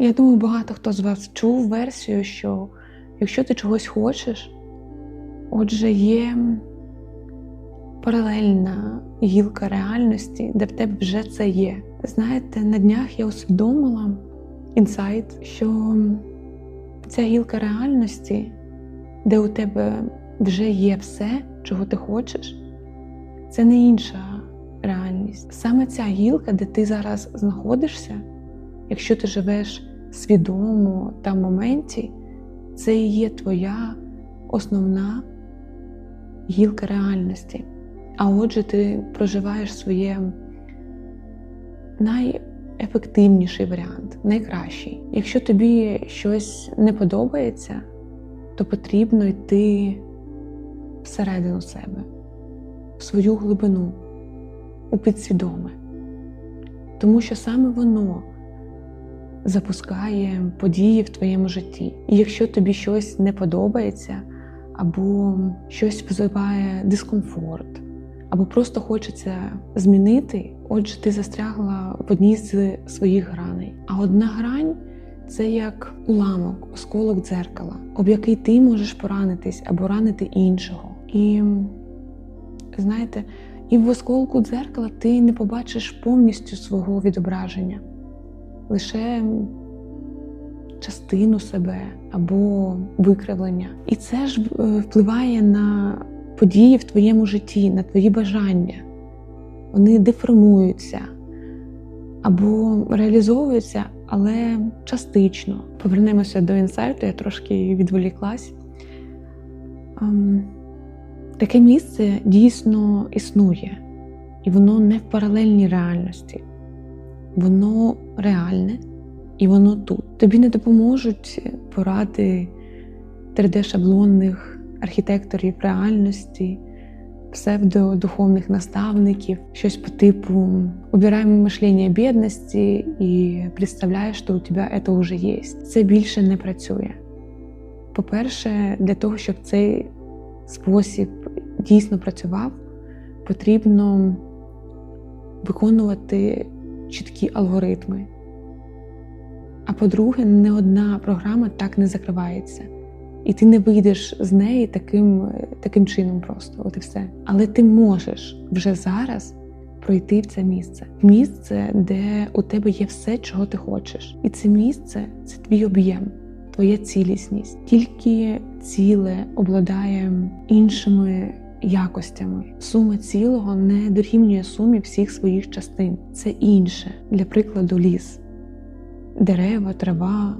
Я думаю, багато хто з вас чув версію, що якщо ти чогось хочеш, отже, є паралельна гілка реальності, де в тебе вже це є. Знаєте, на днях я усвідомила інсайт, що ця гілка реальності, де у тебе вже є все, чого ти хочеш, це не інша реальність. Саме ця гілка, де ти зараз знаходишся, якщо ти живеш свідомо та в моменті, це і є твоя основна гілка реальності. А отже, ти проживаєш своє найефективніший варіант, найкращий. Якщо тобі щось не подобається, то потрібно йти всередину себе, в свою глибину, у підсвідоме. Тому що саме воно запускає події в твоєму житті. І якщо тобі щось не подобається, або щось визиває дискомфорт, або просто хочеться змінити, отже, ти застрягла в одній з своїх граней. А одна грань це як уламок, осколок дзеркала, об який ти можеш поранитись або ранити іншого. І знаєте, і в осколку дзеркала ти не побачиш повністю свого відображення, лише частину себе або викривлення. І це ж впливає на події в твоєму житті, на твої бажання. Вони деформуються або реалізовуються, але частично. Повернемося до інсайту, я трошки відволіклась. Таке місце дійсно існує, і воно не в паралельній реальності. Воно реальне і воно тут. Тобі не допоможуть поради 3D-шаблонних архітекторів реальності, псевдодуховних наставників, щось по типу «Убираємо мишлення бідності і представляєш, що у тебе це вже є. Це більше не працює. По-перше, для того, щоб цей спосіб дійсно працював, потрібно виконувати чіткі алгоритми. А по-друге, не одна програма так не закривається. І ти не вийдеш з неї таким таким чином просто, от і все. Але ти можеш вже зараз пройти в це місце. Місце, де у тебе є все, чого ти хочеш. І це місце це твій об'єм, твоя цілісність. Тільки ціле обладає іншими якостями. Сума цілого не дорівнює сумі всіх своїх частин. Це інше. Для прикладу, ліс, дерева, трава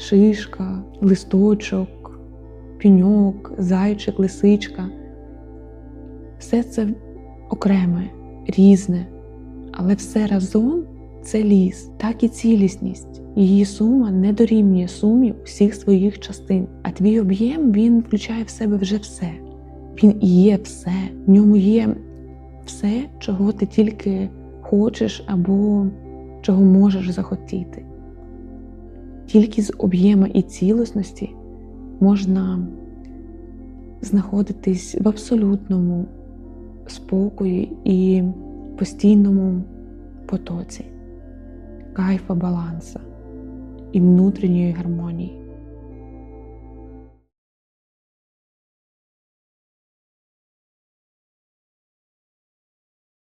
шишка, листочок, піньок, зайчик, лисичка. Все це окреме, різне, але все разом це ліс, так і цілісність. Її сума не дорівнює сумі всіх своїх частин, а твій об'єм він включає в себе вже все. Він є все, в ньому є все, чого ти тільки хочеш або чого можеш захотіти. Тільки з об'єму і цілісності можна знаходитись в абсолютному спокої і постійному потоці, кайфа баланса і внутрішньої гармонії.